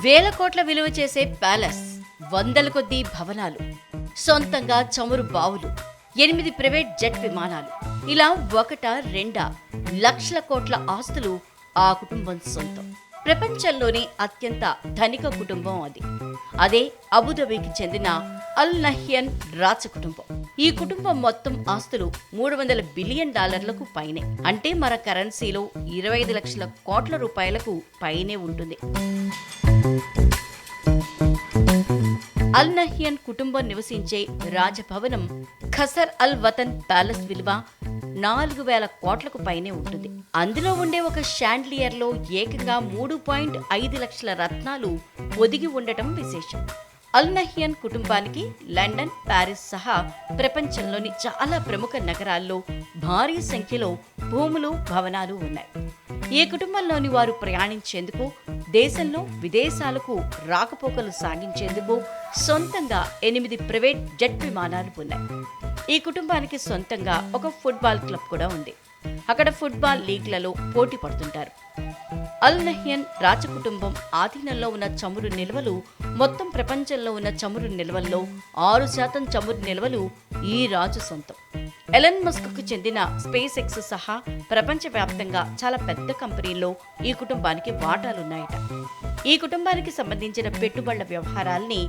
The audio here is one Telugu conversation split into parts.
వేల కోట్ల విలువ చేసే ప్యాలెస్ వందల కొద్దీ భవనాలు సొంతంగా చమురు బావులు ఎనిమిది ప్రైవేట్ జెట్ విమానాలు ఇలా ఒకట రెండా లక్షల కోట్ల ఆస్తులు ఆ కుటుంబం సొంతం. ప్రపంచంలోనే అత్యంత ధనిక కుటుంబం అది. అదే అబుదాబికి చెందిన అల్ నహియన్ రాజ కుటుంబం. ఈ కుటుంబం మొత్తం ఆస్తులు మూడు వందల బిలియన్ డాలర్లకు పైనే. అంటే మన కరెన్సీలో ఇరవై ఐదు లక్షల కోట్ల రూపాయలకు పైనే ఉంటుంది. అల్ నహియన్ కుటుంబం నివసించే రాజభవనం ఖసర్ అల్ వతన్ ప్యాలెస్ విలువ నాలుగు వేల కోట్లకు పైనే ఉంటుంది. అందులో ఉండే ఒక షాండ్లియర్లో ఏకంగా మూడు పాయింట్ ఐదు లక్షల రత్నాలు ఒదిగి ఉండటం విశేషం. అల్నహియన్ కుటుంబానికి లండన్ ప్యారిస్ సహా ప్రపంచంలోని చాలా ప్రముఖ నగరాల్లో భారీ సంఖ్యలో భూములు భవనాలు ఉన్నాయి. ఈ కుటుంబంలోని వారు ప్రయాణించేందుకు దేశంలో విదేశాలకు రాకపోకలు సాగించేందుకు సొంతంగా ఎనిమిది ప్రైవేట్ జెట్ విమానాలు ఉన్నాయి. ఈ కుటుంబానికి సొంతంగా ఒక ఫుట్బాల్ క్లబ్ కూడా ఉంది. అక్కడ ఫుట్బాల్ లీగ్లలో పోటీ పడుతుంటారు. అల్ నహ్యన్ రాజకుటుంబం ఆధీనంలో ఉన్న చమురు నిల్వలు మొత్తం ప్రపంచంలో ఉన్న చమురు నిల్వల్లో ఆరు శాతం చమురు నిల్వలు ఈ రాజు సొంతం. ఎలన్ మస్క్కు చెందిన స్పేస్ ఎక్స్ సహా ప్రపంచవ్యాప్తంగా చాలా పెద్ద కంపెనీల్లో ఈ కుటుంబానికి వాటాలున్నాయట. ఈ కుటుంబానికి సంబంధించిన పెట్టుబడుల వ్యవహారాల్ని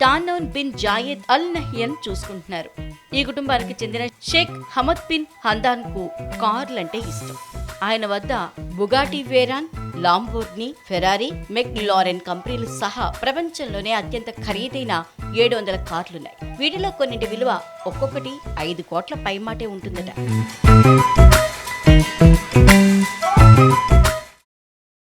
టానోన్ బిన్ జాయేద్ అల్ నహియన్ చూసుకుంటున్నారు. ఈ కుటుంబానికి చెందిన షేక్ హమద్ బిన్ హందాన్కు కార్లంటే ఇష్టం. ఆయన వద్ద Bugatti Veyron Lamborghini Ferrari McLaren కంపెనీలు సహా ప్రపంచంలోనే అత్యంత ఖరీదైన ఏడు వందల కార్లున్నాయి. వీటిలో కొన్నింటి విలువ ఒక్కొక్కటి ఐదు కోట్ల పైమాటే ఉంటుందట.